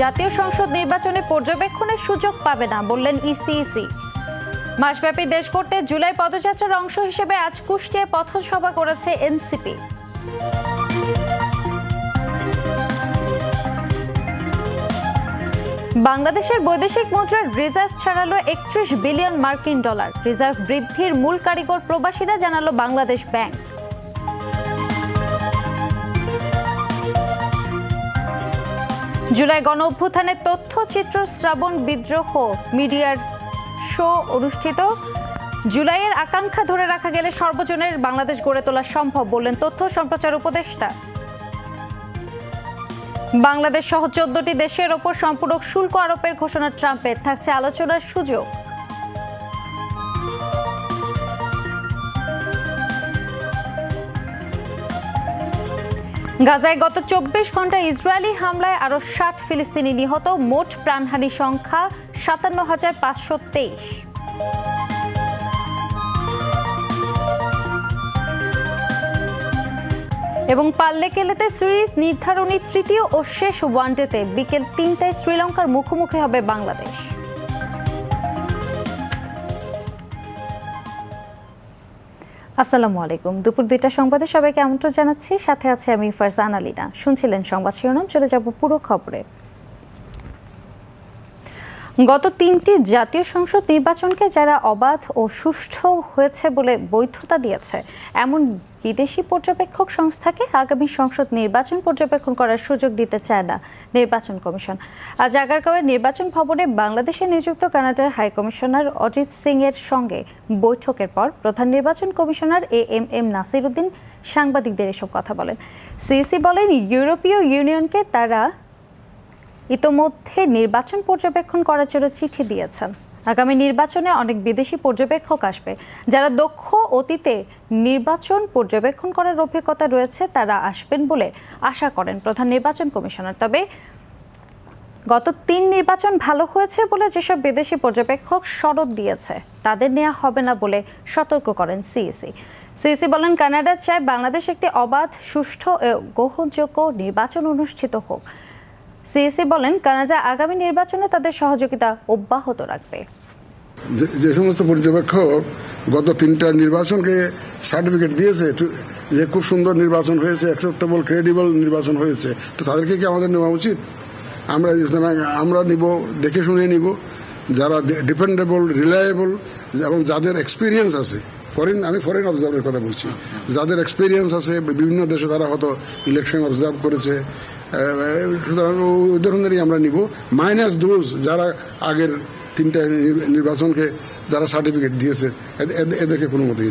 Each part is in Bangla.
জাতীয় সংসদ নির্বাচনে পর্যবেক্ষণের সুযোগ পাবে না বললেন ইসিইসি মাসব্যাপী দেশ করতে জুলাই পদযাত্রার অংশ হিসেবে আজ কুষ্টিয়ায় পথসভা করেছে এনসিপি বাংলাদেশের বৈদেশিক মুদ্রার রিজার্ভ ছাড়ালো একত্রিশ বিলিয়ন মার্কিন ডলার। রিজার্ভ বৃদ্ধির মূল কারিগর প্রবাসীরা জানালো বাংলাদেশ ব্যাংক। জুলাই গণ অভ্যুত্থানে তথ্যচিত্র শ্রাবণ বিদ্রোহ মিডিয়ার শো অনুষ্ঠিত। জুলাইয়ের আকাঙ্ক্ষা ধরে রাখা গেলে সর্বজনের বাংলাদেশ গড়ে তোলা সম্ভব বললেন তথ্য সম্প্রচার উপদেষ্টা। বাংলাদেশ সহ চোদ্দটি দেশের ওপর সম্পূরক শুল্ক আরোপের ঘোষণা ট্রাম্পের, থাকছে আলোচনার সুযোগ। গাজায় গত চব্বিশ ঘণ্টা ইসরায়েলি হামলায় আরও ষাট ফিলিস্তিনি নিহত, মোট প্রাণহানি সংখ্যা সাতান্ন হাজার পাঁচশো তেইশ। এবং পাল্লে কেলেতে সিরিজ, নির্ধারণী তৃতীয় ও শেষ ওয়ানডেতে বিকেল তিনটায় শ্রীলঙ্কার মুখোমুখি হবে বাংলাদেশ। আসসালামু আলাইকুম। দুপুর দুইটা সংবাদে সবাইকে আমন্ত্রণ জানাচ্ছি। সাথে আছে আমি ফারজান আলীনা শুনছিলেন সংবাদ শিরোনাম। চলে যাব পুরো খবরে। গত তিনটি জাতীয় সংসদ নির্বাচনকে যারা অবাধ ও সুষ্ঠু হয়েছে বলে বৈধতা দিয়েছে, এমন বিদেশি পর্যবেক্ষক সংস্থাকে আগামী সংসদ নির্বাচন পর্যবেক্ষণ করার সুযোগ দিতে চায় না নির্বাচন কমিশন। আজ আগারগাঁওয়ের নির্বাচন ভবনে বাংলাদেশে নিযুক্ত কানাডার হাই কমিশনার অজিত সিং এর সঙ্গে বৈঠকের পর প্রধান নির্বাচন commissioner A M M Nasir Uddin সাংবাদিকদের এসব কথা বলেন। সিইসি বলেন, ইউরোপীয় ইউনিয়নকে তারা ইতোমধ্যে নির্বাচন পর্যবেক্ষণ করার জন্য চিঠি দিয়েছেন। আগামী নির্বাচনে অনেক বিদেশি পর্যবেক্ষক আসবে। যারা দক্ষ অতীতে নির্বাচন পর্যবেক্ষণ করার অভিজ্ঞতা রয়েছে, তারা আসবেন বলে আশা করেন প্রধান নির্বাচন কমিশনার। তবে গত তিন নির্বাচন ভালো হয়েছে বলে যেসব বিদেশি পর্যবেক্ষক শরৎ দিয়েছে, তাদের নেওয়া হবে না বলে সতর্ক করেন সিইসি। সিইসি বলেন, কানাডা চায় বাংলাদেশ একটি অবাধ, সুষ্ঠু ও গ্রহণযোগ্য নির্বাচন অনুষ্ঠিত হোক। সিএসি বলেন, কানাডা আগামী নির্বাচনে তাদের সহযোগিতা অব্যাহত রাখবে। যে- সমস্ত পর্যবেক্ষক গত তিনটা নির্বাচনকে সার্টিফিকেট দিয়েছে যে খুব সুন্দর নির্বাচন হয়েছে অ্যাকসেপ্টেবল ক্রেডিবল নির্বাচন হয়েছে, তো তাদেরকে কি আমাদের নেওয়া উচিত? আমরা আমরা নিব, দেখে শুনে নিব, যারা ডিপেন্ডেবল রিলায়েবল এবং যাদের এক্সপিরিয়েন্স আছে ফরেন আমি ফরেন অবজার্ভের কথা বলছি। যাদের এক্সপিরিয়েন্স আছে, বিভিন্ন দেশে তারা হয়তো ইলেকশন অবজার্ভ করেছে। সুতরাং ওই ধরনেরই আমরা নিব। মাইনাস ডোজ যারা আগের তিনটা নির্বাচনকে, যারা সার্টিফিকেট দিয়েছে এদ- এদ- এদেরকে কোনো মতেই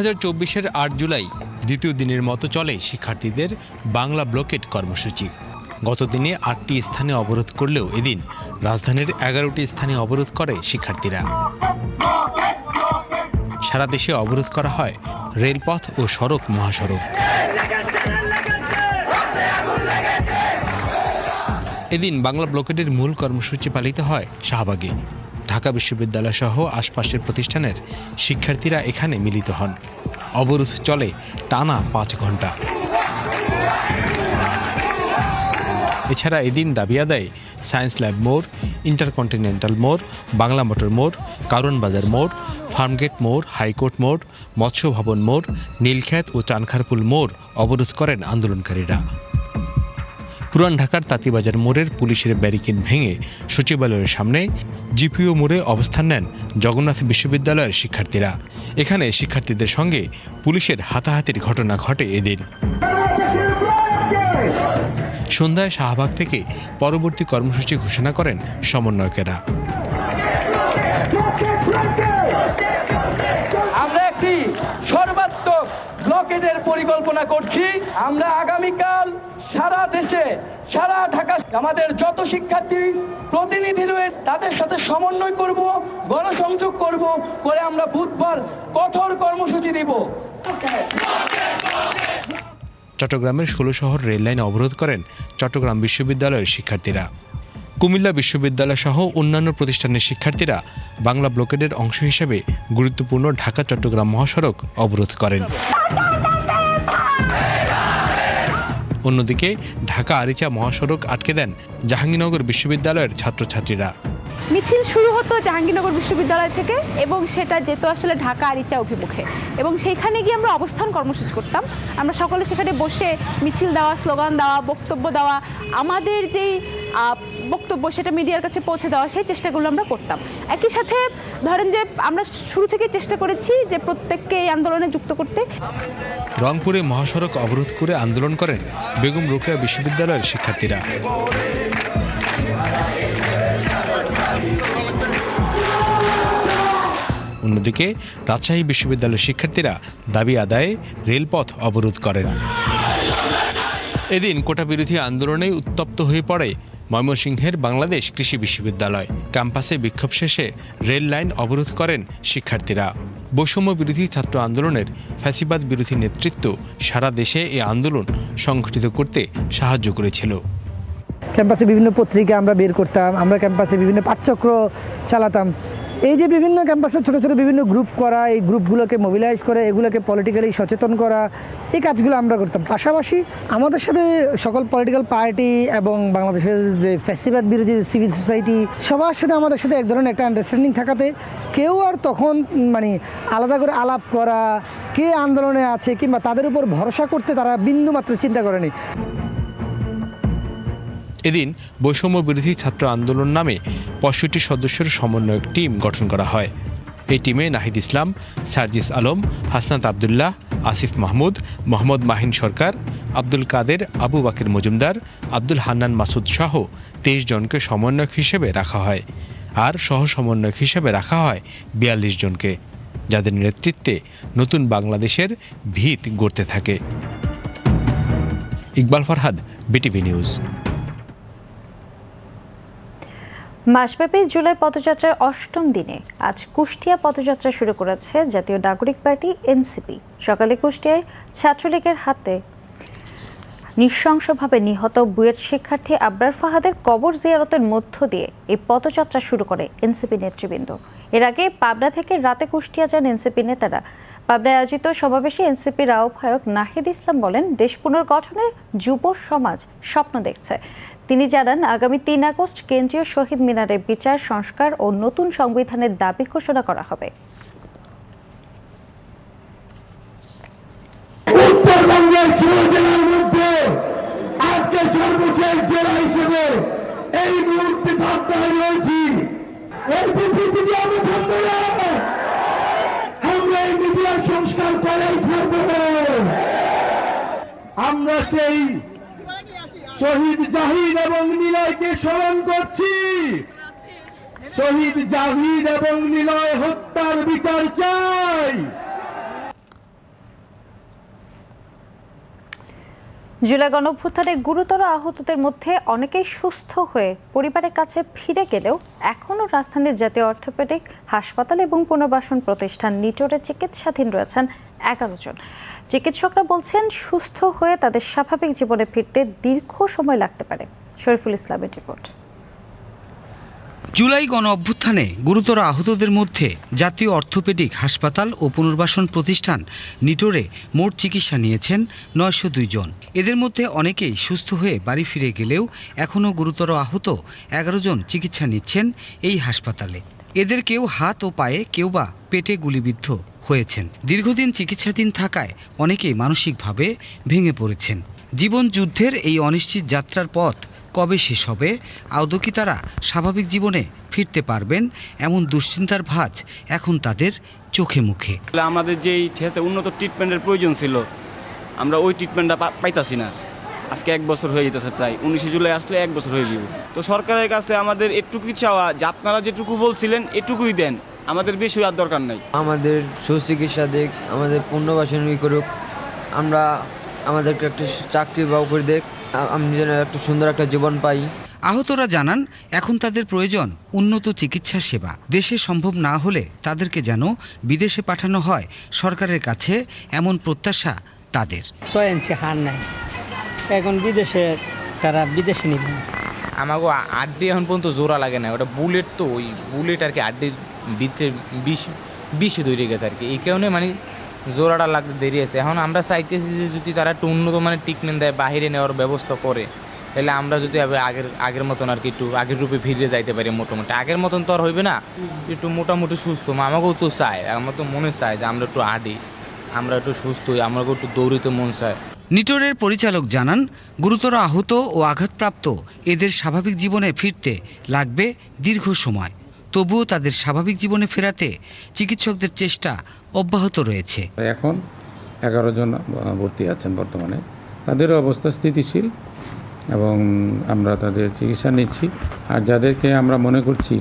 হাজার চব্বিশের আট জুলাই দ্বিতীয় দিনের মতো চলে শিক্ষার্থীদের বাংলা ব্লকেট কর্মসূচি। গতদিনে আটটি স্থানে অবরোধ করলেও এদিন রাজধানীর এগারোটি স্থানে অবরোধ করে শিক্ষার্থীরা। সারা দেশে অবরোধ করা হয় রেলপথ ও সড়ক মহাসড়ক। এদিন বাংলা ব্লকেটের মূল কর্মসূচি পালিত হয় শাহবাগে। ঢাকা বিশ্ববিদ্যালয় সহ আশপাশের প্রতিষ্ঠানের শিক্ষার্থীরা এখানে মিলিত হন। অবরোধ চলে টানা পাঁচ ঘণ্টা এছাড়া এদিন দাবি আদায় সায়েন্স ল্যাব মোড়, ইন্টারকন্টিনেন্টাল মোড়, বাংলা মোটর মোড়, কারণ বাজার মোড়, ফার্মগেট মোড়, হাইকোর্ট মোড়, মৎস্য ভবন মোড়, নীলক্ষেত ও চানখারপুল মোড় অবরোধ করেন আন্দোলনকারীরা। পুরান ঢাকার তাঁতিবাজার মোড়ের পুলিশের ব্যারিকেড ভেঙে সচিবালয়ের সামনে জিপিও মোড়ে অবস্থান নেন জগন্নাথ বিশ্ববিদ্যালয়ের শিক্ষার্থীরা। এখানে শিক্ষার্থীদের সঙ্গে পুলিশের হাতাহাতির ঘটনা ঘটে এদিন। সন্ধ্যায় শাহবাগ থেকে পরবর্তী কর্মসূচি ঘোষণা করেন সমন্বয়কেরা। আমরা একটি সর্বাত্মক পরিকল্পনা করছি। আমরা আগামীকাল সারা দেশে, সারা ঢাকা আমাদের যত শিক্ষার্থী প্রতিনিধি রয়েছে তাদের সাথে সমন্বয় করব, গণসংযোগ করব, করে আমরা বুধবার কঠোর কর্মসূচি দিব। চট্টগ্রামের ষোলো শহর রেললাইন অবরোধ করেন চট্টগ্রাম বিশ্ববিদ্যালয়ের শিক্ষার্থীরা। কুমিল্লা বিশ্ববিদ্যালয় সহ অন্যান্য প্রতিষ্ঠানের শিক্ষার্থীরা বাংলা ব্লকেডের অংশ হিসেবে গুরুত্বপূর্ণ ঢাকা চট্টগ্রাম মহাসড়ক অবরোধ করেন। অন্যদিকে ঢাকা আরিচা মহাসড়ক আটকে দেন জাহাঙ্গীরনগর বিশ্ববিদ্যালয়ের ছাত্রছাত্রীরা। মিছিল শুরু হতো জাহাঙ্গীরনগর বিশ্ববিদ্যালয় থেকে এবং সেটা যেত আসলে ঢাকা আরিচা অভিমুখে। এবং সেইখানে গিয়ে আমরা অবস্থান কর্মসূচি করতাম। আমরা সকলে সেখানে বসে মিছিল দেওয়া, স্লোগান দেওয়া, বক্তব্য দেওয়া, আমাদের যেই বক্তব্য সেটা মিডিয়ার কাছে পৌঁছে দেওয়া, সেই চেষ্টাগুলো আমরা করতাম। একই সাথে ধরেন যে আমরা শুরু থেকে চেষ্টা করেছি যে প্রত্যেককে এই আন্দোলনে যুক্ত করতে। রংপুরে মহাসড়ক অবরোধ করে আন্দোলন করেন বেগম রোকেয়া বিশ্ববিদ্যালয়ের শিক্ষার্থীরা। অন্যদিকে রাজশাহী বিশ্ববিদ্যালয়ের শিক্ষার্থীরা দাবি আদায়ে রেলপথ অবরোধ করেন। এদিন কোটা বিরোধী আন্দোলনে উত্তপ্ত হয়ে পড়ে ময়মনসিংহের বাংলাদেশ কৃষি বিশ্ববিদ্যালয়। ক্যাম্পাসে বিক্ষোভ শেষে রেল লাইন অবরোধ করেন শিক্ষার্থীরা। বৈষম্য বিরোধী ছাত্র আন্দোলনের ফ্যাসিবাদ বিরোধী নেতৃত্ব সারা দেশে এই আন্দোলন সংগঠিত করতে সাহায্য করেছিল। ক্যাম্পাসে বিভিন্ন পত্রিকা আমরা বের করতাম, আমরা ক্যাম্পাসে বিভিন্ন পাঠচক্র চালাতাম। এই যে বিভিন্ন ক্যাম্পাসে ছোটো ছোটো বিভিন্ন গ্রুপ করা, এই গ্রুপগুলোকে মোবিলাইজ করে, এগুলোকে পলিটিক্যালি সচেতন করা, এই কাজগুলো আমরা করতাম। পাশাপাশি আমাদের সাথে সকল পলিটিক্যাল পার্টি এবং বাংলাদেশের যে ফ্যাসিবাদ বিরোধী সিভিল সোসাইটি সবার সাথে আমাদের সাথে এক ধরনের একটা আন্ডারস্ট্যান্ডিং থাকাতে কেউ আর তখন মানে আলাদা করে আলাপ করা, কে আন্দোলনে আছে কিংবা তাদের উপর ভরসা করতে তারা বিন্দুমাত্র চিন্তা করেনি। এদিন বৈষম্য বিরোধী ছাত্র আন্দোলন নামে পঁয়ষট্টি সদস্যের সমন্বয়ক টিম গঠন করা হয়। এই টিমে নাহিদ ইসলাম, সার্জিস আলম, হাসনাত আবদুল্লাহ, আসিফ মাহমুদ, মোহাম্মদ মাহিন সরকার, আব্দুল কাদের, আবু বাকির মজুমদার, আব্দুল হান্নান মাসুদ সহ তেইশ জনকে সমন্বয়ক হিসেবে রাখা হয় আর সহ সমন্বয়ক হিসেবে রাখা হয় বিয়াল্লিশ জনকে, যাদের নেতৃত্বে নতুন বাংলাদেশের ভিত গড়তে থাকে। Iqbal Farhad, BTV news. মাসব্যাপী জুলাই পদযাত্রার অষ্টম দিনে আজ কুষ্টিয়া পদযাত্রা শুরু করেছে জাতীয় নাগরিক পার্টি, এনসিপি। সকালে কুষ্টিয়ায় ছাত্রলীগের হাতে নৃশংসভাবে নিহত বুয়েট শিক্ষার্থী আবরার ফাহাদের কবর জিয়ারতের মধ্য দিয়ে এই পদযাত্রা শুরু করে এনসিপি নেতৃবৃন্দ। এর আগে পাবনা থেকে রাতে কুষ্টিয়া যান এনসিপি নেতারা। পাবনায় আয়োজিত সমাবেশে এনসিপির আহ্বায়ক নাহিদ ইসলাম বলেন, দেশ পুনর্গঠনের যুব সমাজ স্বপ্ন দেখছে। তিনি জানান, আগামী তিন আগস্ট কেন্দ্রীয় শহীদ মিনারে বিচার, সংস্কার ও নতুন সংবিধানের দাবি ঘোষণা করা হবে। আমরা সেই শহীদ জাহিদ এবং নিলয়কে স্মরণ করছি। শহীদ জাহিদ এবং নিলয় হত্যার বিচার চাই। জুলাই গণঅভ্যুত্থানে গুরুতর আহতদের মধ্যে অনেকেই সুস্থ হয়ে পরিবারের কাছে ফিরে গেলেও এখনও রাজধানীর জাতীয় অর্থোপেডিক হাসপাতাল এবং পুনর্বাসন প্রতিষ্ঠান নিটোরে চিকিৎসাধীন রয়েছেন এগারো জন। চিকিৎসকরা বলছেন, সুস্থ হয়ে তাদের স্বাভাবিক জীবনে ফিরতে দীর্ঘ সময় লাগতে পারে। শরীফুল ইসলামের রিপোর্ট। জুলাই গণ অভ্যুত্থানে গুরুতর আহতদের মধ্যে জাতীয় অর্থোপেডিক হাসপাতাল ও পুনর্বাসন প্রতিষ্ঠান নিটোরে মোট চিকিৎসা নিয়েছেন নয়শো দুই জন। এদের মধ্যে অনেকেই সুস্থ হয়ে বাড়ি ফিরে গেলেও এখনও গুরুতর আহত এগারো জন চিকিৎসা নিচ্ছেন এই হাসপাতালে। এদের কেউ হাত ও পায়ে, কেউ বা পেটে গুলিবিদ্ধ। হয়েছেন। দীর্ঘদিন চিকিৎসাধীন থাকায় অনেকেই মানসিকভাবে ভেঙে পড়েছেন। জীবন যুদ্ধের এই অনিশ্চিত যাত্রার পথ কবে শেষ হবে, আদৌ কি তারা স্বাভাবিক জীবনে ফিরতে পারবেন, এমন দুশ্চিন্তার ভাঁজ এখন তাদের চোখে মুখে। আমাদের যেই উন্নত ট্রিটমেন্টের প্রয়োজন ছিল, আমরা ওই ট্রিটমেন্টটা পাইতাছি না। আজকে এক বছর হয়ে যেতেছে প্রায়, উনিশে জুলাই আসলে এক বছর হয়ে যাব তো সরকারের কাছে আমাদের এটুকু চাওয়া যে আপনারা যেটুকু বলছিলেন, এটুকুই দেন। আমাদের বেশি আর দরকার নাই। আমাদের সুচিকিৎসা দিক আমাদের পুনর্বাসন করুক আমরা আমাদেরকে একটা চাকরি বা করে দেখ আমি যেন একটা সুন্দর একটা জীবন পাই। আহতরা জানান এখন তাদের প্রয়োজন উন্নত চিকিৎসা সেবা। দেশে সম্ভব না হলে তাদেরকে যেন বিদেশে পাঠানো হয় সরকারের কাছে এমন প্রত্যাশা তাদের। ছয় ইঞ্চি হার নাই। এখন বিদেশে তারা বিদেশে নিবে আমাকে আড্ডি এখন পর্যন্ত জোড়া লাগে না ওটা বুলেট তো ওই বুলেট আর কি আড্ডির ভিতরে বিষ বিষ ধরে গেছে আর কি। এই কারণে মানে জোড়াটা লাগতে দেরি আছে। এখন আমরা চাইতেছি যে যদি তারা একটু উন্নত মানে ট্রিটমেন্ট দেয় বাইরে নেওয়ার ব্যবস্থা করে তাহলে আমরা যদি আগের আগের মতন আর কি একটু আগের রূপে ফিরে যাইতে পারি মোটামুটি। আগের মতন তো আর হইবে না একটু মোটামুটি সুস্থ। আমাকেও তো চায় আমার তো মনে চায় যে আমরা একটু আডি আমরা একটু সুস্থ হই আমাকেও একটু দৌড়িতে মন চায়। নিটোরের পরিচালক জানান গুরুতর আহত ও আঘাতপ্রাপ্ত এদের স্বাভাবিক জীবনে ফিরতে লাগবে দীর্ঘ সময়। তবুও তাদের স্বাভাবিক জীবনে ফেরাতে চিকিৎসকদের চেষ্টা অব্যাহত রয়েছে। এখন এগারো জন ভর্তি আছেন বর্তমানে। তাদেরও অবস্থা স্থিতিশীল এবং আমরা তাদের চিকিৎসা নিচ্ছি। আর যাদেরকে আমরা মনে করছি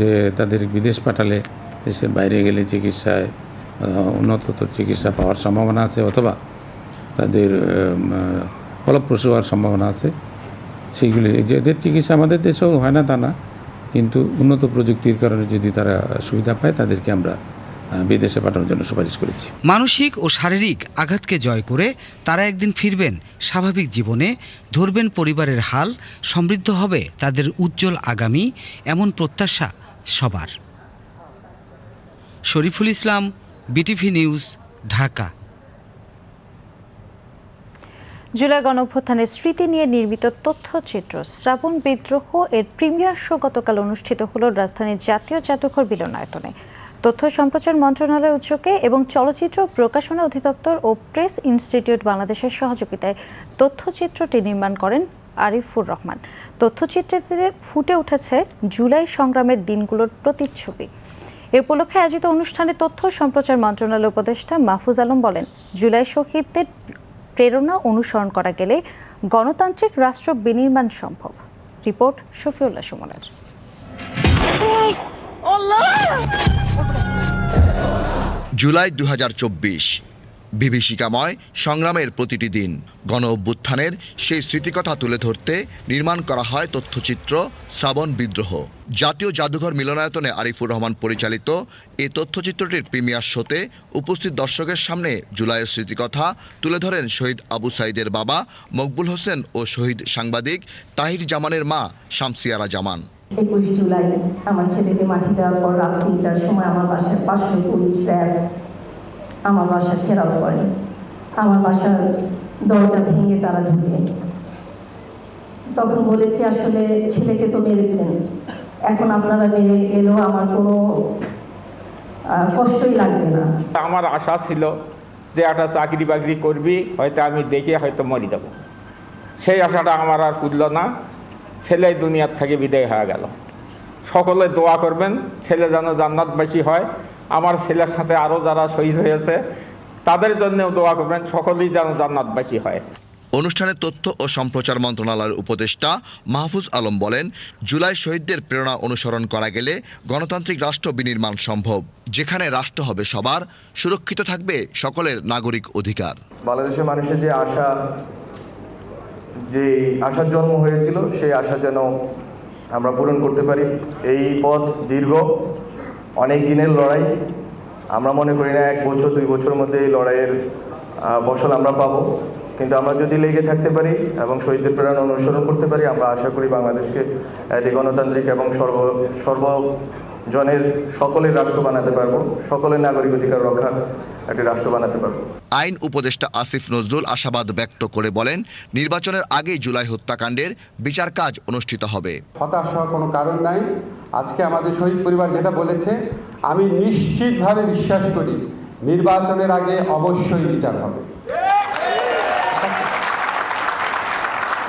যে তাদের বিদেশ পাঠালে দেশের বাইরে গেলে চিকিৎসায় উন্নততর চিকিৎসা পাওয়ার সম্ভাবনা আছে অথবা তাদের ফলপ্রসূ হওয়ার সম্ভাবনা আছে। সেইগুলি যে এদের চিকিৎসা আমাদের দেশেও হয় না তা না। কিন্তু উন্নত প্রযুক্তির কারণে যদি তারা সুবিধা পায়, তাদেরকে আমরা বিদেশে পাঠানোর জন্য সুপারিশ করেছি। মানসিক ও শারীরিক আঘাতকে জয় করে তারা একদিন ফিরবেন স্বাভাবিক জীবনে, ধরবেন পরিবারের হাল, সমৃদ্ধ হবে তাদের উজ্জ্বল আগামী, এমন প্রত্যাশা সবার। Shariful Islam, BTV news, Dhaka. July গণঅভ্যুত্থানের স্মৃতি নিয়ে নির্মিত তথ্যচিত্র শ্রাবণ বিদ্রোহ এর প্রিমিয়ার শো গতকাল অনুষ্ঠিত হল রাজধানীর জাতীয় জাদুঘর মিলনায়তনে। তথ্য সম্প্রচার মন্ত্রণালয় উদ্যোগে এবং চলচ্চিত্র প্রকাশনা অধিদপ্তর ও প্রেস ইনস্টিটিউট বাংলাদেশের সহযোগিতায় তথ্যচিত্রটি নির্মাণ করেন আরিফুর রহমান। তথ্যচিত্রটিতে ফুটে উঠেছে জুলাই সংগ্রামের দিনগুলোর প্রতিচ্ছবি। এ উপলক্ষে আয়োজিত অনুষ্ঠানে তথ্য সম্প্রচার মন্ত্রণালয় উপদেষ্টা মাহফুজ আলম বলেন, জুলাই শহীদদের প্রেরণা অনুসরণ করা গেলে গণতান্ত্রিক রাষ্ট্র বিনির্মাণ সম্ভব। রিপোর্ট শফিউল্লাহ সুমনের। জুলাই দু হাজার চব্বিশ বিভীষিকাময় সংগ্রামের প্রতিটি দিন। গণ অভ্যুত্থানের সেই স্মৃতিকথা তুলে ধরতে নির্মাণ করা হয় তথ্যচিত্র শ্রাবণ বিদ্রোহ। জাতীয় জাদুঘর মিলনায়তনে আরিফুর রহমান পরিচালিত এই তথ্যচিত্রটির প্রিমিয়ার শোতে উপস্থিত দর্শকের সামনে জুলাইয়ের স্মৃতিকথা তুলে ধরেন শহীদ আবু সাইদের বাবা মকবুল হোসেন ও শহীদ সাংবাদিক তাহির জামানের মা শামসিয়ারা জামান। একুশ জুলাই আমার ছেলেকে মাটি দেওয়ার পর রাত তিনটার সময় আমার বাসায় পাঁচশো পুলিশ র্যাব আমার বাসা ঘেরাও করে। আমার বাসার দরজা ভেঙে তারা ঢুকে। তখন বলেছি, আসলে ছেলেকে তো মেরেছেন। এখন আপনারা মেরে এলেও আমার কোনো কষ্টই লাগবে না। আমার আশা ছিল যে একটা চাকরি বাকরি করবি, হয়তো আমি দেখে হয়তো মরে যাব। সেই আশাটা আমার আর ফুটল না। ছেলে দুনিয়ার থেকে বিদায় হয়ে গেল। সকলে দোয়া করবেন, ছেলে যেন জান্নাতবাসী হয়। আমার ছেলের সাথে আরও যারা শহীদ হয়েছে তাদের জন্যও দোয়া করবেন সকলেই যেন জান্নাতবাসী হয়। অনুষ্ঠানে তথ্য ও সম্প্রচার মন্ত্রণালয়ের উপদেষ্টা মাহফুজ আলম বলেন জুলাই শহীদদের প্রেরণা অনুসরণ করা গেলে গণতান্ত্রিক রাষ্ট্র বিনির্মাণ সম্ভব। যেখানে রাষ্ট্র হবে সবার সুরক্ষিত থাকবে সকলের নাগরিক অধিকার। বাংলাদেশের মানুষের যে আশা যে আশার জন্ম হয়েছিল সেই আশা যেন আমরা পূরণ করতে পারি। এই পথ দীর্ঘ। অনেক দিনের লড়াই। আমরা মনে করি না এক বছর, দুই বছর মধ্যে এই লড়াইয়ের ফসল আমরা পাবো। কিন্তু আমরা যদি লেগে থাকতে পারি এবং শহীদদের প্রেরণা অনুসরণ করতে পারি, আমরা আশা করি বাংলাদেশকে একটি গণতান্ত্রিক এবং সর্ব, সর্বজনের সকলের রাষ্ট্র বানাতে পারব। সকলের নাগরিক অধিকার রক্ষার একটি রাষ্ট্র বানাতে পারব। আইন উপদেষ্টা আসিফ নজরুল আশাবাদ ব্যক্ত করে বলেন, নির্বাচনের আগেই জুলাই হত্যাকাণ্ডের বিচার কাজ অনুষ্ঠিত হবে। হতাশ হওয়ার কোনো কারণ নাই। আজকে আমাদের শহীদ পরিবার যেটা বলেছে, আমি নিশ্চিতভাবে বিশ্বাস করি, নির্বাচনের আগে অবশ্যই বিচার হবে।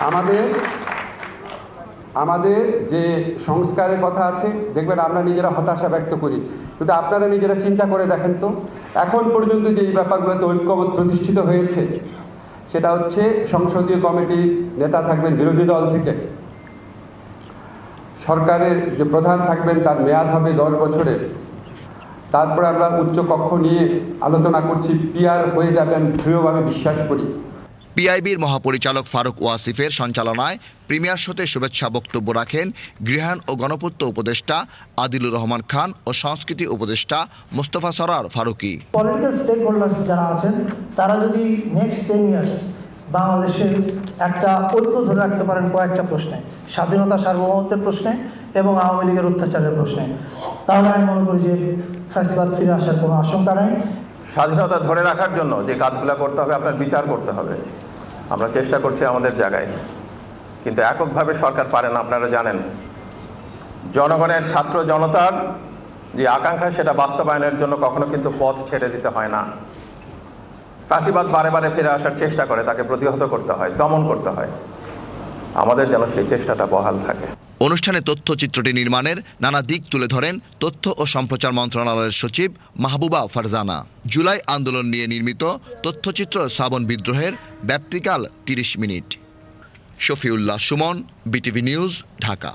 আমাদের আমাদের যে সংস্কারের কথা আছে, দেখবেন আমরা নিজেরা হতাশা ব্যক্ত করি। কিন্তু আপনারা নিজেরা চিন্তা করে দেখেন তো, এখন পর্যন্ত যে এই ব্যাপারগুলোতে ঐক্যমত প্রতিষ্ঠিত হয়েছে, সেটা হচ্ছে সংসদীয় কমিটির নেতা থাকবেন, বিরোধী দল থেকে। সরকারের যে প্রধান থাকবেন, তার মেয়াদ হবে দশ বছরের তারপরে আমরা উচ্চ কক্ষ নিয়ে আলোচনা করছি পিয়ার হয়ে যাবেন, দৃঢ়ভাবে বিশ্বাস করি। পিআইবির মহাপরিচালক ফারুক ওয়াসিফের সঞ্চালনায় প্রিমিয়ার শোতে শুভেচ্ছা বক্তব্য রাখেন গৃহায়ণ ও গণপূর্ত উপদেষ্টা আদিলুর রহমান খান ও সংস্কৃতি উপদেষ্টা মোস্তফা সরার ফারুকি। পলিটিক্যাল স্টেক হোল্ডার্স যারা আছেন তারা যদি নেক্সট টেন ইয়ার্স বাংলাদেশের একটা ঐক্য ধরে রাখতে পারেন কয়েকটা প্রশ্নে স্বাধীনতা সার্বভৌমত্বের প্রশ্নে এবং আওয়ামী লীগের অত্যাচারের প্রশ্নে তাহলে আমি মনে করি যে ফ্যাসিবাদ ফিরে আসার কোনো আশঙ্কা নাই। স্বাধীনতা ধরে রাখার জন্য যে কাজগুলো করতে হবে আপনার বিচার করতে হবে। আমরা চেষ্টা করছি আমাদের জায়গায়। কিন্তু এককভাবে সরকার পারে না, আপনারা জানেন। জনগণের ছাত্র জনতার যে আকাঙ্ক্ষা, সেটা বাস্তবায়নের জন্য কখনো কিন্তু পথ ছেড়ে দিতে হয় না। ফাঁসিবাদ বারে বারে ফিরে আসার চেষ্টা করে, তাকে প্রতিহত করতে হয়, দমন করতে হয়। আমাদের যেন সেই চেষ্টাটা বহাল থাকে। অনুষ্ঠানে তথ্যচিত্রটি নির্মাণের নানা দিক তুলে ধরেন তথ্য ও সম্প্রচার মন্ত্রণালয়ের সচিব মাহবুবা ফারজানা। জুলাই আন্দোলন নিয়ে নির্মিত তথ্যচিত্র শ্রাবণ বিদ্রোহের ব্যাপ্তিকাল তিরিশ minute. Shafiullah Suman, BTV news, Dhaka.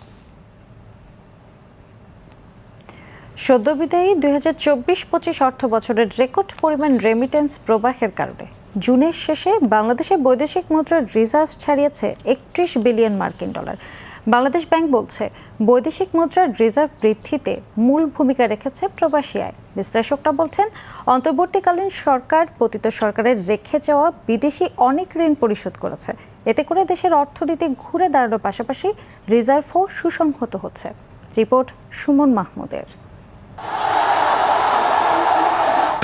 সদ্যবিদায়ী দুই হাজার চব্বিশ পঁচিশ অর্থ বছরের রেকর্ড পরিমাণ রেমিটেন্স প্রবাহের কারণে জুনের শেষে বাংলাদেশের বৈদেশিক মুদ্রার রিজার্ভ ছাড়িয়েছে একত্রিশ বিলিয়ন মার্কিন ডলার বাংলাদেশ ব্যাংক বলছে, বৈদেশিক মুদ্রার রিজার্ভ বৃদ্ধিতে মূল ভূমিকা রেখেছে প্রবাসী আয় বিশ্লেষকরা বলছেন, অন্তর্বর্তীকালীন সরকার পতিত সরকারের রেখে যাওয়া বিদেশি অনেক ঋণ পরিশোধ করেছে। এতে করে দেশের অর্থনীতি ঘুরে দাঁড়ানোর পাশাপাশি রিজার্ভও সুসংহত হচ্ছে। রিপোর্ট সুমন মাহমুদের।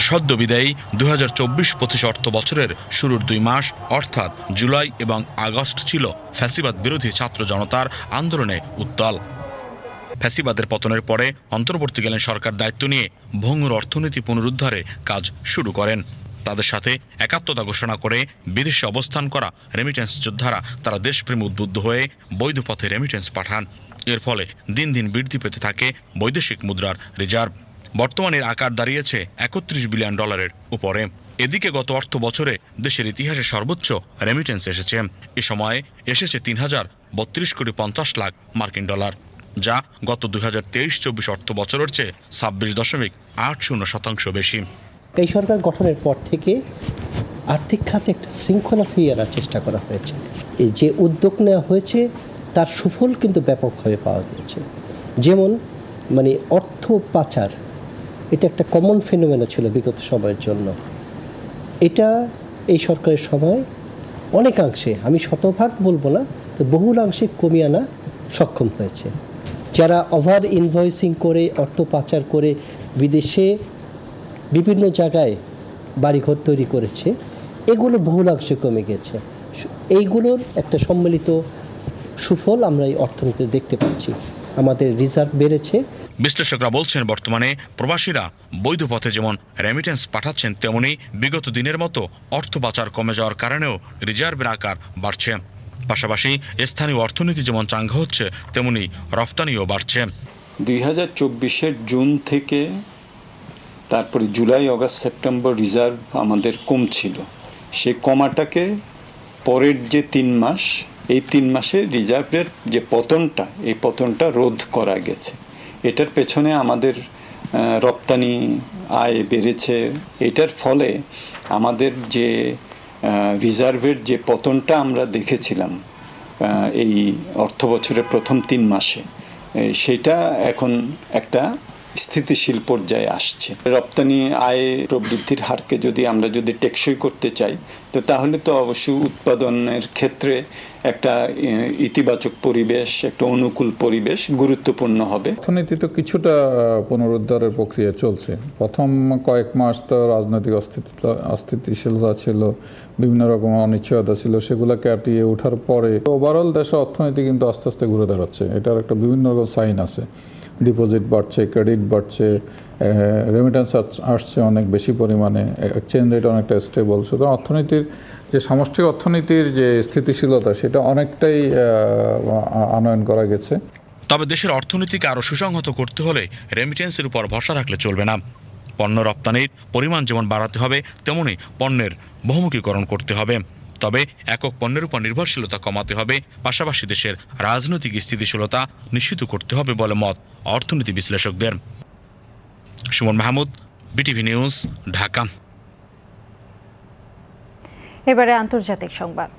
সদ্য বিদায়ী দু হাজার চব্বিশ পঁচিশ অর্থ বছরের শুরুর দুই মাস, অর্থাৎ জুলাই এবং আগস্ট ছিল ফ্যাসিবাদ বিরোধী ছাত্র জনতার আন্দোলনে উত্তাল। ফ্যাসিবাদের পতনের পরে অন্তর্বর্তীকালীন সরকার দায়িত্ব নিয়ে ভঙ্গুর অর্থনীতি পুনরুদ্ধারে কাজ শুরু করেন। তাদের সাথে একাত্মতা ঘোষণা করে বিদেশে অবস্থান করা রেমিটেন্স যোদ্ধারা তারা দেশপ্রেম উদ্বুদ্ধ হয়ে বৈধ পথে রেমিটেন্স পাঠান। এর ফলে দিন দিন বৃদ্ধি পেতে থাকে বৈদেশিক মুদ্রার রিজার্ভ বর্তমানের আকার দাঁড়িয়েছে একত্রিশ বিলিয়ন ডলারের উপরে। এদিকে গত অর্থ বছরে দেশের ইতিহাসে সর্বোচ্চ রেমিটেন্স এসেছে। এ সময়ে এসেছে তিন হাজার বত্রিশ কোটি পঞ্চাশ লাখ মার্কিন ডলার, যা গত দুই হাজার তেইশ চব্বিশ অর্থ বছরের চেয়ে ছাব্বিশ দশমিক আট শূন্য শতাংশ বেশি। এই সরকার গঠনের পর থেকে আর্থিক খাতে একটা শৃঙ্খলা ফিরিয়ে আনার চেষ্টা করা হয়েছে। এই যে উদ্যোগ নেওয়া হয়েছে, তার সুফল কিন্তু ব্যাপকভাবে পাওয়া গিয়েছে। যেমন মানে অর্থ পাচার এটা একটা কমন ফেনোমেনা ছিল বিগত সময়ের জন্য। এটা এই সরকারের সময় অনেকাংশে, আমি শতভাগ বলব না, তো বহুলাংশে কমিয়ে আনা সক্ষম হয়েছে। যারা ওভার ইনভয়েসিং করে, অর্থ পাচার করে বিদেশে বিভিন্ন জায়গায় বাড়িঘর তৈরি করেছে, এগুলো বহুলাংশে কমে গেছে। এইগুলোর একটা সম্মিলিত সুফল আমরা এই অর্থনীতিতে দেখতে পাচ্ছি। আমাদের রিজার্ভ বেড়েছে বিশ্লেষকরা বলছেন, বর্তমানে প্রবাসীরা বৈধ পথে যেমন রেমিটেন্স পাঠাচ্ছেন, তেমনি বিগত দিনের মতো অর্থ পাচার কমে যাওয়ার কারণেও রিজার্ভের আকার বাড়ছে। পাশাপাশি স্থানীয় অর্থনীতি যেমন চাঙ্গা হচ্ছে, তেমনি রফতানিও বাড়ছে। দুই হাজার চব্বিশের জুন থেকে তারপরে জুলাই, অগাস্ট, সেপ্টেম্বর রিজার্ভ আমাদের কম ছিল সেই কমাটাকে পরের যে তিন মাস, এই তিন মাসে রিজার্ভের যে পতনটা, এই পতনটা রোধ করা গেছে। এটার পেছনে আমাদের রপ্তানি আয় বেড়েছে। এটার ফলে আমাদের যে রিজার্ভের যে পতনটা আমরা দেখেছিলাম এই অর্থ বছরের প্রথম তিন মাসে সেটা এখন একটা স্থিতিশীল পর্যায়ে আসছে। রপ্তানি আয় প্রবৃদ্ধির হারকে যদি আমরা যদি টেকসই করতে চাই, তো তাহলে তো অবশ্যই উৎপাদনের ক্ষেত্রে একটা ইতিবাচক পরিবেশ, একটা অনুকূল পরিবেশ গুরুত্বপূর্ণ হবে। অর্থনীতি তো কিছুটা পুনরুদ্ধারের প্রক্রিয়া চলছে। প্রথম কয়েক মাস তো রাজনৈতিক অস্থিতিশীলতা অস্থিতিশীলতা ছিল, বিভিন্ন রকম অনিশ্চয়তা ছিল, সেগুলো কাটিয়ে ওঠার পরে ওভারঅল দেশের অর্থনীতি কিন্তু আস্তে আস্তে ঘুরে দাঁড়াচ্ছে। এটার একটা বিভিন্ন রকম সাইন আছে। ডিপোজিট বাড়ছে, ক্রেডিট বাড়ছে রেমিটেন্স আসছে অনেক বেশি পরিমাণে এক্সচেঞ্জ রেট অনেকটা স্টেবল সুতরাং অর্থনীতির যে সামষ্টিক অর্থনীতির যে স্থিতিশীলতা, সেটা অনেকটাই আনয়ন করা গেছে। তবে দেশের অর্থনীতিকে আরও সুসংহত করতে হলে রেমিটেন্সের উপর ভরসা রাখলে চলবে না। পণ্য রপ্তানির পরিমাণ যেমন বাড়াতে হবে, তেমনি পণ্যের বহুমুখীকরণ করতে হবে। তবে একক পণ্যের উপর নির্ভরশীলতা কমাতে হবে। পাশাপাশি দেশের রাজনৈতিক স্থিতিশীলতা নিশ্চিত করতে হবে বলে মত অর্থনীতি বিশ্লেষকদের। Suman Mahmud, BTV news, Dhaka. এবারে আন্তর্জাতিক সংবাদ।